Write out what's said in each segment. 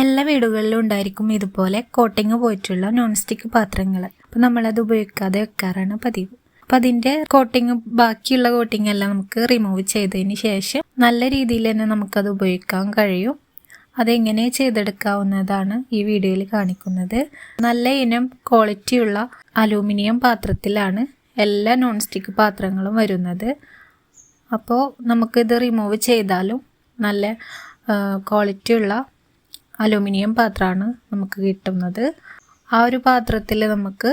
എല്ലാ വീടുകളിലും ഉണ്ടായിരിക്കും ഇതുപോലെ കോട്ടിങ് പോയിട്ടുള്ള നോൺ സ്റ്റിക്ക് പാത്രങ്ങൾ അപ്പം നമ്മളത് ഉപയോഗിക്കാതെ വെക്കാറാണ് പതിവ്. അപ്പം അതിന്റെ കോട്ടിങ് ബാക്കിയുള്ള കോട്ടിങ് എല്ലാം നമുക്ക് റിമൂവ് ചെയ്തതിന് ശേഷം നല്ല രീതിയിൽ തന്നെ നമുക്കത് ഉപയോഗിക്കാൻ കഴിയും. അതെങ്ങനെ ചെയ്തെടുക്കാവുന്നതാണ് ഈ വീഡിയോയിൽ കാണിക്കുന്നത്. നല്ല ഇനം ക്വാളിറ്റിയുള്ള അലൂമിനിയം പാത്രത്തിലാണ് എല്ലാ നോൺ സ്റ്റിക്ക് പാത്രങ്ങളും വരുന്നത്. അപ്പോൾ നമുക്കിത് റിമൂവ് ചെയ്താലും നല്ല ക്വാളിറ്റിയുള്ള അലൂമിനിയം പാത്രമാണ് നമുക്ക് കിട്ടുന്നത്. ആ ഒരു പാത്രത്തിൽ നമുക്ക്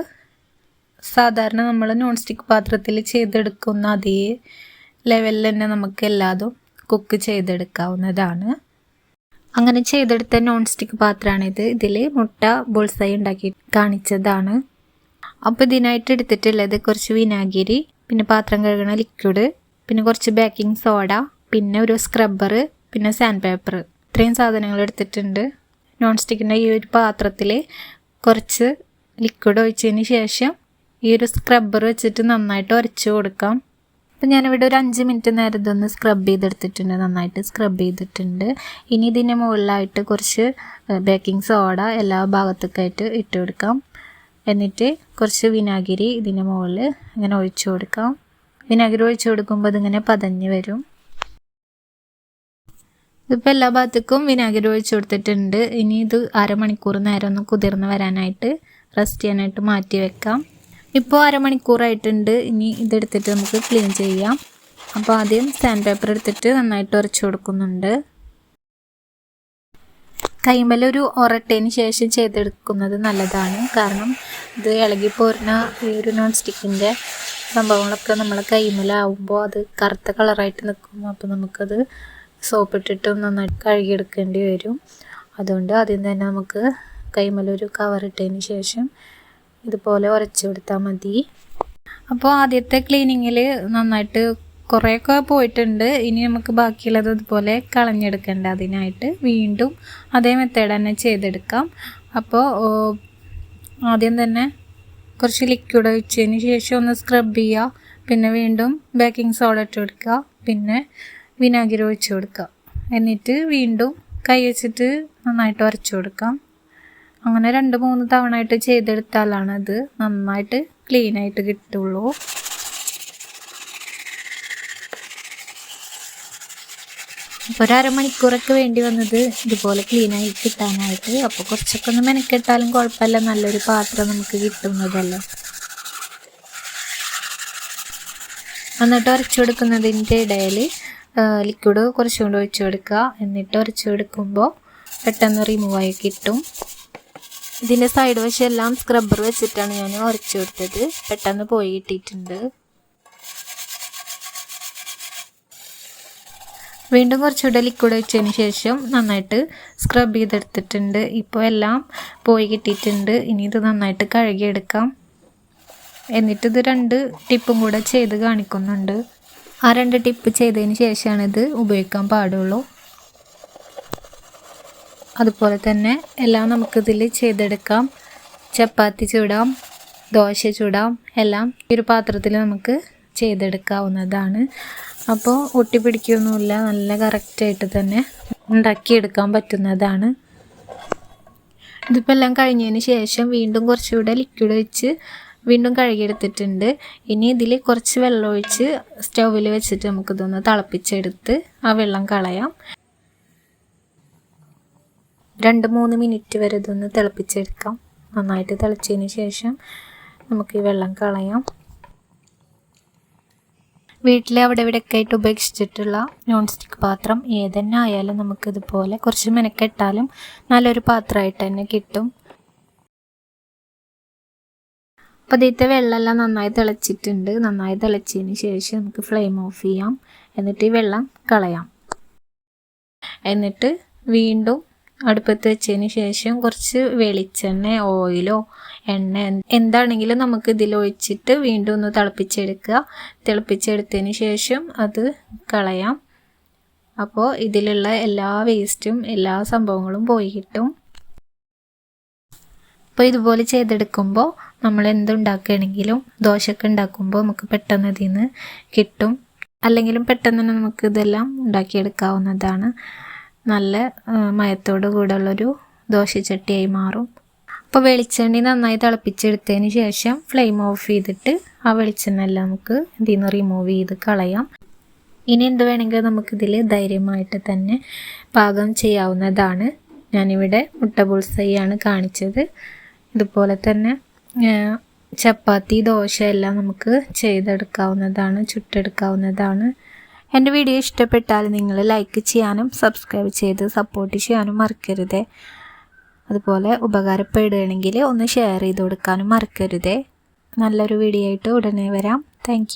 സാധാരണ നമ്മൾ നോൺ സ്റ്റിക്ക് പാത്രത്തിൽ ചെയ്തെടുക്കുന്ന അതേ ലെവലിൽ തന്നെ നമുക്ക് എല്ലാതും കുക്ക് ചെയ്തെടുക്കാവുന്നതാണ്. അങ്ങനെ ചെയ്തെടുത്ത നോൺ സ്റ്റിക്ക് പാത്രമാണിത്. ഇതിൽ മുട്ട ബോൾസായി ഉണ്ടാക്കി കാണിച്ചതാണ്. അപ്പോൾ ഇതിനായിട്ട് എടുത്തിട്ടുള്ളത് കുറച്ച് വിനാഗിരി പിന്നെ പാത്രം കഴുകണ ലിക്വിഡ് പിന്നെ കുറച്ച് ബേക്കിംഗ് സോഡ പിന്നെ ഒരു സ്ക്രബ്ബർ പിന്നെ സാൻഡ് പേപ്പർ ഇത്രയും സാധനങ്ങൾ എടുത്തിട്ടുണ്ട്. നോൺ സ്റ്റിക്കിന്റെ ഈ ഒരു പാത്രത്തിൽ കുറച്ച് ലിക്വിഡ് ഒഴിച്ചതിന് ശേഷം ഈ ഒരു സ്ക്രബ്ബർ വെച്ചിട്ട് നന്നായിട്ട് ഉരച്ച് കൊടുക്കാം. അപ്പം ഞാനിവിടെ ഒരു അഞ്ച് മിനിറ്റ് നേരം ഇതൊന്ന് സ്ക്രബ് ചെയ്തെടുത്തിട്ടുണ്ട്. നന്നായിട്ട് സ്ക്രബ് ചെയ്തിട്ടുണ്ട്. ഇനി ഇതിന്റെ മുകളിലായിട്ട് കുറച്ച് ബേക്കിംഗ് സോഡ എല്ലാ ഭാഗത്തേക്കായിട്ട് ഇട്ട് കൊടുക്കാം. എന്നിട്ട് കുറച്ച് വിനാഗിരി ഇതിന്റെ മുകളിൽ ഇങ്ങനെ ഒഴിച്ചു കൊടുക്കാം. വിനാഗിരി ഒഴിച്ചു കൊടുക്കുമ്പോൾ ഇതിങ്ങനെ പതഞ്ഞ് വരും. ഇതിപ്പോൾ എല്ലാ ഭാഗത്തേക്കും വിനാഗിരി ഒഴിച്ചു കൊടുത്തിട്ടുണ്ട്. ഇനി ഇത് അരമണിക്കൂർ നേരം ഒന്ന് കുതിർന്ന് വരാനായിട്ട് റെസ്റ്റ് ചെയ്യാനായിട്ട് മാറ്റി വെക്കാം. ഇപ്പോൾ അരമണിക്കൂറായിട്ടുണ്ട് ഇനി ഇതെടുത്തിട്ട് നമുക്ക് ക്ലീൻ ചെയ്യാം. അപ്പോൾ ആദ്യം സാൻഡ് പേപ്പർ എടുത്തിട്ട് നന്നായിട്ട് ഉരച്ചു കൊടുക്കുന്നുണ്ട്. കൈമലൊരു ഉറട്ടതിന് ശേഷം ചെയ്തെടുക്കുന്നത് നല്ലതാണ്. കാരണം ഇത് ഇളകി പോരുന്ന ഈ ഒരു നോൺ സ്റ്റിക്കിന്റെ സംഭവങ്ങളൊക്കെ നമ്മളെ കൈമലാവുമ്പോൾ അത് കറുത്ത കളറായിട്ട് നിൽക്കും അപ്പോൾ നമുക്കത് സോപ്പ് ഇട്ടിട്ട് നന്നായിട്ട് കഴുകിയെടുക്കേണ്ടി വരും. അതുകൊണ്ട് ആദ്യം തന്നെ നമുക്ക് കൈമലൊരു കവറിട്ടതിന് ശേഷം ഇതുപോലെ ഉരച്ചു കൊടുത്താൽ മതി. അപ്പോൾ ആദ്യത്തെ ക്ലീനിങ്ങിൽ നന്നായിട്ട് കുറേയൊക്കെ പോയിട്ടുണ്ട്. ഇനി നമുക്ക് ബാക്കിയുള്ളത് ഇതുപോലെ കളഞ്ഞെടുക്കേണ്ട. അതിനായിട്ട് വീണ്ടും അതേ മെത്തേഡ് തന്നെ ചെയ്തെടുക്കാം. അപ്പോൾ ആദ്യം തന്നെ കുറച്ച് ലിക്വിഡ് ഒഴിച്ചതിന് ശേഷം ഒന്ന് സ്ക്രബ് ചെയ്യുക. പിന്നെ വീണ്ടും ബേക്കിംഗ് സോഡ ഇട്ട് കൊടുക്കുക. പിന്നെ വിനാഗിരി ഒഴിച്ച് കൊടുക്കുക. എന്നിട്ട് വീണ്ടും കൈ വെച്ചിട്ട് നന്നായിട്ട് ഉരച്ചു കൊടുക്കാം. അങ്ങനെ രണ്ട് മൂന്ന് തവണ ആയിട്ട് ചെയ്തെടുത്താലാണ് അത് നന്നായിട്ട് ക്ലീൻ ആയിട്ട് കിട്ടുള്ളൂ. അപ്പോൾ ഒരു അരമണിക്കൂറൊക്കെ വേണ്ടി വന്നത് ഇതുപോലെ ക്ലീൻ ആയി കിട്ടാനായിട്ട്. അപ്പോൾ കുറച്ചൊക്കെ ഒന്ന് മെനക്കെട്ടാലും കുഴപ്പമില്ല. നല്ലൊരു പാത്രം നമുക്ക് കിട്ടുന്നതല്ലോ. എന്നിട്ട് ഉരച്ചു കൊടുക്കുന്നതിന്റെ ഇടയിൽ ലിക്വിഡ് കുറച്ചുകൊണ്ട് ഒഴിച്ചു കൊടുക്കുക എന്നിട്ട് ഉരച്ചു കൊടുക്കുമ്പോൾ പെട്ടെന്ന് റിമൂവ് ആയി കിട്ടും. ഇതിന്റെ സൈഡ് വശമെല്ലാം സ്ക്രബ്ബർ വെച്ചിട്ടാണ് ഞാൻ ഉരച്ചു കൊടുത്തത് പെട്ടെന്ന് പോയി കിട്ടിയിട്ടുണ്ട്. വീണ്ടും കുറച്ചുകൂടെ ലിക്വിഡ് ഒഴിച്ചതിന് ശേഷം നന്നായിട്ട് സ്ക്രബ് ചെയ്തെടുത്തിട്ടുണ്ട്. ഇപ്പോൾ എല്ലാം പോയി കിട്ടിയിട്ടുണ്ട്. ഇനി ഇത് നന്നായിട്ട് കഴുകിയെടുക്കാം. എന്നിട്ട് ഇത് രണ്ട് ടിപ്പും കൂടെ ചെയ്ത് കാണിക്കുന്നുണ്ട്. ആ രണ്ട് ടിപ്പ് ചെയ്തതിന് ശേഷമാണ് ഇത് ഉപയോഗിക്കാൻ പാടുള്ളൂ. അതുപോലെ തന്നെ എല്ലാം നമുക്കിതിൽ ചെയ്തെടുക്കാം. ചപ്പാത്തി ചൂടാം ദോശ ചൂടാം എല്ലാം ഈ ഒരു പാത്രത്തിൽ നമുക്ക് ചെയ്തെടുക്കാവുന്നതാണ്. അപ്പോൾ ഒട്ടിപ്പിടിക്കുകയൊന്നുമില്ല നല്ല കറക്റ്റായിട്ട് തന്നെ ഉണ്ടാക്കിയെടുക്കാൻ പറ്റുന്നതാണ്. ഇതിപ്പോൾ എല്ലാം കഴിഞ്ഞതിന് ശേഷം വീണ്ടും കുറച്ചുകൂടെ ലിക്വിഡ് വെച്ച് വീണ്ടും കഴുകിയെടുത്തിട്ടുണ്ട്. ഇനി ഇതിൽ കുറച്ച് വെള്ളം ഒഴിച്ച് സ്റ്റൗവിൽ വെച്ചിട്ട് നമുക്കിതൊന്ന് തിളപ്പിച്ചെടുത്ത് ആ വെള്ളം കളയാം. രണ്ട് മൂന്ന് മിനിറ്റ് വരെ ഇതൊന്ന് തിളപ്പിച്ചെടുക്കാം. നന്നായിട്ട് തിളച്ചതിന് ശേഷം നമുക്ക് ഈ വെള്ളം കളയാം. വീട്ടിൽ അവിടെ ഇവിടെയൊക്കെ ആയിട്ട് ഉപേക്ഷിച്ചിട്ടുള്ള നോൺ സ്റ്റിക്ക് പാത്രം ഏതന്നെ ആയാലും നമുക്കിതുപോലെ കുറച്ച് മെനക്കെട്ടാലും നല്ലൊരു പാത്രമായിട്ട് തന്നെ കിട്ടും. അപ്പോൾ ഇതിന്റെ വെള്ളമെല്ലാം നന്നായി തിളച്ചിട്ടുണ്ട്. നന്നായി തിളച്ചതിന് ശേഷം നമുക്ക് ഫ്ലെയിം ഓഫ് ചെയ്യാം. എന്നിട്ട് ഈ വെള്ളം കളയാം. എന്നിട്ട് വീണ്ടും അടുപ്പത്ത് വെച്ചതിന് ശേഷം കുറച്ച് വെളിച്ചെണ്ണ ഓയിലോ എണ്ണ എന്താണെങ്കിലും നമുക്ക് ഇതിൽ ഒഴിച്ചിട്ട് വീണ്ടും ഒന്ന് തിളപ്പിച്ചെടുക്കുക. തിളപ്പിച്ചെടുത്തതിന് ശേഷം അത് കളയാം. അപ്പോൾ ഇതിലുള്ള എല്ലാ വേസ്റ്റും എല്ലാ സംഭവങ്ങളും പോയി കിട്ടും. അപ്പോൾ ഇതുപോലെ ചെയ്തെടുക്കുമ്പോൾ നമ്മൾ എന്തുണ്ടാക്കുകയാണെങ്കിലും ദോശയൊക്കെ ഉണ്ടാക്കുമ്പോൾ നമുക്ക് പെട്ടെന്ന് ഇതിൽ നിന്ന് കിട്ടും. അല്ലെങ്കിലും പെട്ടെന്ന് തന്നെ നമുക്ക് ഇതെല്ലാം ഉണ്ടാക്കിയെടുക്കാവുന്നതാണ്. നല്ല മയത്തോട് കൂടെയുള്ളൊരു ദോശച്ചട്ടിയായി മാറും. അപ്പോൾ വെളിച്ചെണ്ണ നന്നായി തിളപ്പിച്ചെടുത്തതിന് ശേഷം ഫ്ലെയിം ഓഫ് ചെയ്തിട്ട് ആ വെളിച്ചെണ്ണ എല്ലാം നമുക്ക് ഇതിൽ നിന്ന് റിമൂവ് ചെയ്ത് കളയാം. ഇനി എന്ത് വേണമെങ്കിൽ നമുക്കിതിൽ ധൈര്യമായിട്ട് തന്നെ പാകം ചെയ്യാവുന്നതാണ്. ഞാനിവിടെ മുട്ട ബുൾസൈയാണ് കാണിച്ചത്. ഇതുപോലെ തന്നെ ചപ്പാത്തി ദോശ എല്ലാം നമുക്ക് ചെയ്തെടുക്കാവുന്നതാണ് ചുട്ടെടുക്കാവുന്നതാണ്. എന്റെ വീഡിയോ ഇഷ്ടപ്പെട്ടാൽ നിങ്ങൾ ലൈക്ക് ചെയ്യാനും സബ്സ്ക്രൈബ് ചെയ്ത് സപ്പോർട്ട് ചെയ്യാനും മറക്കരുത്. അതുപോലെ ഉപകാരപ്പെടുകയാണെങ്കിൽ ഒന്ന് ഷെയർ ചെയ്ത് കൊടുക്കാനും മറക്കരുത്. നല്ലൊരു വീഡിയോ ആയിട്ട് ഉടനെ വരാം. താങ്ക്